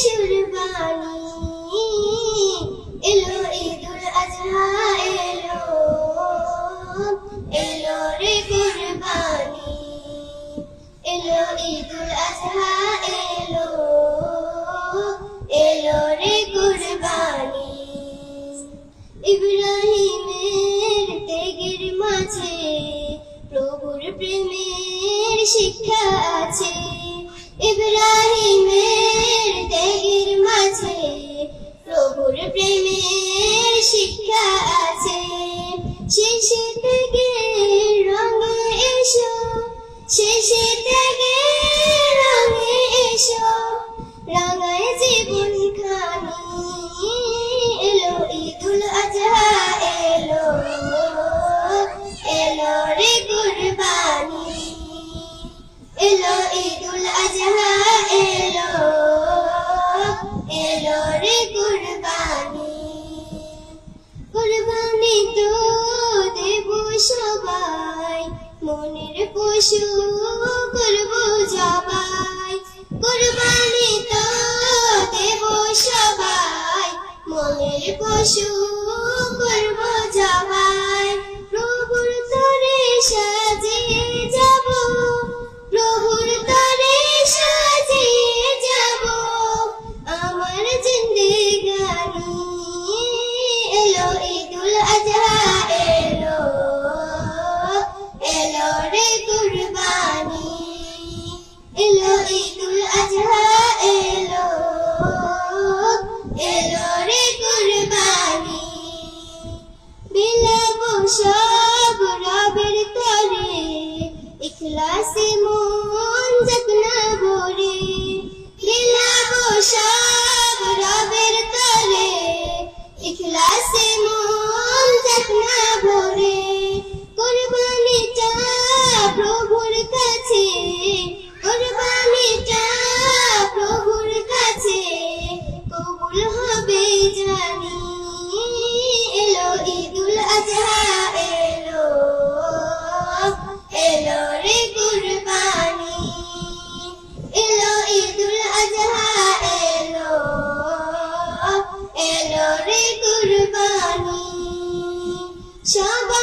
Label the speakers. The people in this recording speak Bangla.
Speaker 1: शिवरवानी শেষে ত্যাগের রঙে এসো? রাঙায় জীবন খানি এলো, ঈদুল আজহা এলো এলো রে কুরবানি। এলো, ঈদুল আজহা এলো এলো রে কুরবানি। কুরবানি তো দেব সবাই মনের পশু করব জবাই কুরবানি তো দেব সবাই। মনের পশু করব ঈদুল আজহা এলো এলো রে কুরবানি। বিলাবো সব রবের তরে ইখলাসে মন হবে জানি এলো, ঈদুল আজহা এলো। এলো রে কুরবানি। এলো, ঈদুল আজহা এলো। এলো রে কুরবানি। সবার